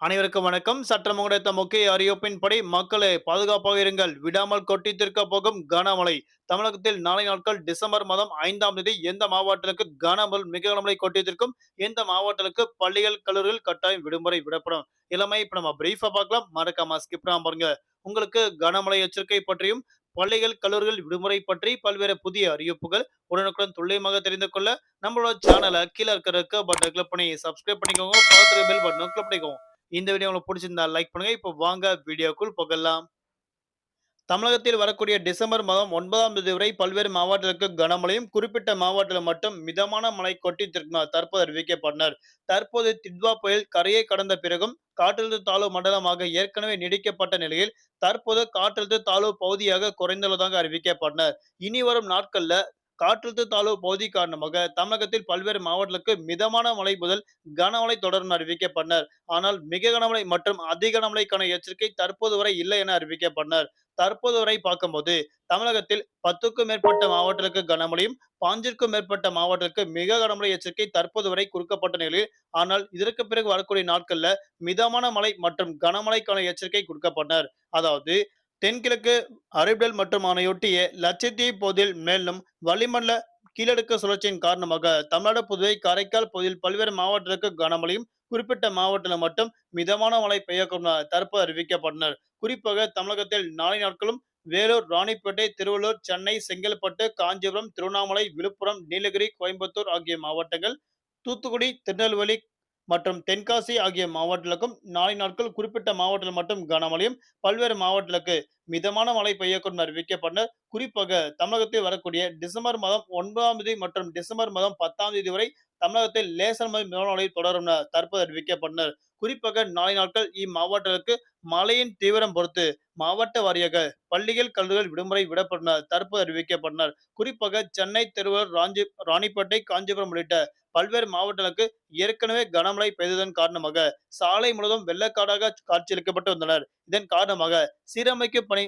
அனைவருக்கும் வணக்கம். சற்றம் கிடைத்த முக்கிய அறிவிப்பின்படி மக்களை பாதுகாப்பாக இருங்கள். விடாமல் கொட்டி தீர்க்க போகும் கனமழை. தமிழகத்தில் நாளை நாட்கள் டிசம்பர் மாதம் ஐந்தாம் தேதி எந்த மாவட்டத்திற்கு கனமல் மிக கனமழை கொட்டி தீர்க்கும்? எந்த மாவட்டத்திற்கு பள்ளிகள் கல்லூரிகள் கட்டாயம் விடுமுறை விடப்படும்? இளமை இப்ப நம்ம பிரீஃபா பார்க்கலாம். மறக்காம ஸ்கிப் பாருங்க. உங்களுக்கு கனமழை எச்சரிக்கை பற்றியும் பள்ளிகள் கல்லூரிகள் விடுமுறை பற்றி பல்வேறு புதிய அறிவிப்புகள் உடனுக்குடன் துல்லியமாக தெரிந்து கொள்ள நம்மளோட சேனலை கீழே இருக்கிற பட்டனை கிளிக் பண்ணி சப்ஸ்கிரைப் பண்ணிக்கோங்க. பக்கத்துல பெல் பட்டனை கிளிக் பண்ணிக்கோங்க. இந்த வீடியோ உங்களுக்கு பிடிச்சிருந்தா லைக் பண்ணுங்க. இப்போ வாங்க வீடியோக்குள் போகலாம். தமிழகத்தில் வரக்கூடிய டிசம்பர் மாதம் ஒன்பதாம் தேதி வரை பல்வேறு மாவட்டங்களுக்கு கனமழையும் குறிப்பிட்ட மாவட்டத்தில் மட்டும் மிதமான மழை கொட்டி திரும்பினார் தற்போது அறிவிக்கப்பட்டனர் தற்போது திட்வா புயல் கரையை கடந்த பிறகும் காற்றழுத்த தாழ்வு மண்டலமாக ஏற்கனவே நீடிக்கப்பட்ட நிலையில் தற்போது காற்றழுத்த தாழ்வு பகுதியாக குறைந்துள்ளதாக அறிவிக்கப்பட்டனர் இனி வரும் நாட்கள்ல காற்றழுத்த தாழ்வு பகுதி காரணமாக தமிழகத்தில் பல்வேறு மாவட்டங்களுக்கு மிதமான மழை முதல் கனமழை தொடரும் அறிவிக்கப்பட்டனர். ஆனால் மிக கனமழை மற்றும் அதிக கனமழைக்கான எச்சரிக்கை தற்போது வரை இல்லை என அறிவிக்கப்பட்டனர். தற்போது வரை பார்க்கும்போது தமிழகத்தில் பத்துக்கும் மேற்பட்ட மாவட்டங்களுக்கு கனமழையும் பாஞ்சிற்கும் மேற்பட்ட மாவட்டங்களுக்கு மிக கனமழை எச்சரிக்கை தற்போது வரை கொடுக்கப்பட்ட நிலையில் ஆனால் இதற்கு பிறகு வரக்கூடிய நாட்கள்ல மிதமான மழை மற்றும் கனமழைக்கான எச்சரிக்கை கொடுக்கப்பட்டனர். அதாவது தென்கிழக்கு அரபிடல் மற்றும் ஆணையொட்டிய லட்சத்தீவு பகுதியில் மேலும் வளிமண்டல கீழடுக்கு சுழற்சியின் காரணமாக தமிழ்நாடு புதுவை காரைக்கால் பகுதியில் பல்வேறு மாவட்டங்களுக்கு கனமழையும் குறிப்பிட்ட மாவட்டத்தில் மட்டும் மிதமான மழை பெய்யக்கூடும் தற்போது அறிவிக்கப்பட்டனர். குறிப்பாக தமிழகத்தில் நாளை நாட்களும் வேலூர் ராணிப்பேட்டை திருவள்ளூர் சென்னை செங்கல்பட்டு காஞ்சிபுரம் திருவண்ணாமலை விழுப்புரம் நீலகிரி கோயம்புத்தூர் ஆகிய மாவட்டங்கள் தூத்துக்குடி திருநெல்வேலி மற்றும் தென்காசி ஆகிய மாவட்டங்களுக்கும் நாளை நாட்கள் குறிப்பிட்ட மாவட்டத்தில் மட்டும் கனமழையும் பல்வேறு மாவட்டங்களுக்கு மிதமான மழை பெய்யக்கூடும் அறிவிக்கப்பட்ட குறிப்பாக தமிழகத்தில் வரக்கூடிய டிசம்பர் மாதம் ஒன்பதாம் தேதி மற்றும் டிசம்பர் மாதம் பத்தாம் தேதி வரை தமிழகத்தில் லேசர் மழை மிதமான தொடரும் என தற்போது அறிவிக்கப்பட்டனர் குறிப்பாக நாளை நாட்கள் இம்மாவட்டங்களுக்கு மழையின் தீவிரம் பொறுத்து மாவட்ட வாரியாக பள்ளிகள் கல்லூரிகள் விடுமுறை விடப்பட்டனர் தற்போது அறிவிக்கப்பட்டனர் குறிப்பாக சென்னை திருவள்ளூர் ராஞ்சி ராணிப்பேட்டை காஞ்சிபுரம் உள்ளிட்ட பல்வேறு மாவட்டங்களுக்கு ஏற்கனவே கனமழை பெய்ததன் காரணமாக சாலை முழுவதும் வெள்ளக்காடாக காட்சியளிக்கப்பட்டு வந்தனர். இதன் காரணமாக சீரமைக்கும் பணி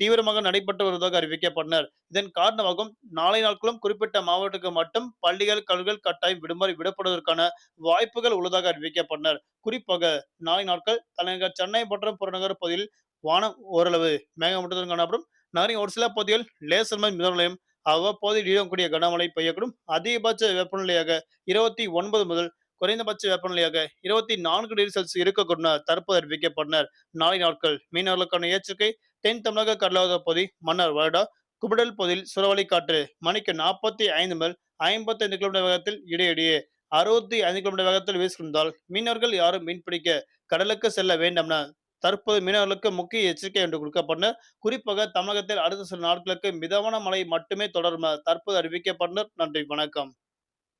தீவிரமாக நடைபெற்று வருவதாக அறிவிக்கப்பட்டனர். இதன் காரணமாகவும் நாளை நாட்களும் குறிப்பிட்ட மாவட்டத்துக்கு மட்டும் பள்ளிகள் கல்விகள் கட்டாயம் விடுமுறை விடப்படுவதற்கான வாய்ப்புகள் உள்ளதாக அறிவிக்கப்பட்டனர். குறிப்பாக நாளை நாட்கள் தலைநகர் சென்னை மற்றும் புறநகர் பகுதியில் வானம் ஓரளவு மேகமூட்டத்துடன் காணப்படும். நகரின் ஒரு சில பகுதிகள் லேசர் மழை நிலையம் அவ்வப்போது இடியக்கூடிய கனமழை பெய்யக்கூடும். அதிகபட்ச வெப்பநிலையாக இருபத்தி ஒன்பது முதல் குறைந்தபட்ச வெப்பநிலையாக இருபத்தி நான்கு டிகிரி செல்சியஸ் இருக்கக்கூடும் தற்போது அறிவிக்கப்பட்டனர். நாளை நாட்கள் மீனவர்களுக்கான எச்சரிக்கை தென் தமிழக கடலோர பகுதி மன்னர் வருடா குபிடல் பகுதியில் சுறவழி காற்று மணிக்கு நாற்பத்தி ஐந்து முதல் ஐம்பத்தி ஐந்து கிலோமீட்டர் வேகத்தில் இடையிடையே அறுபத்தி ஐந்து கிலோமீட்டர் வேகத்தில் வீசுகின்றால் மீனவர்கள் யாரும் மீன்பிடிக்க கடலுக்கு செல்ல வேண்டாம் என தற்போது மீனவர்களுக்கு முக்கிய எச்சரிக்கை என்று கொடுக்கப்பட்டனர் குறிப்பாக தமிழகத்தில் அடுத்த சில நாட்களுக்கு மிதமான மழை மட்டுமே தொடரும் தற்போது அறிவிக்கப்பட்டனர் நன்றி வணக்கம்.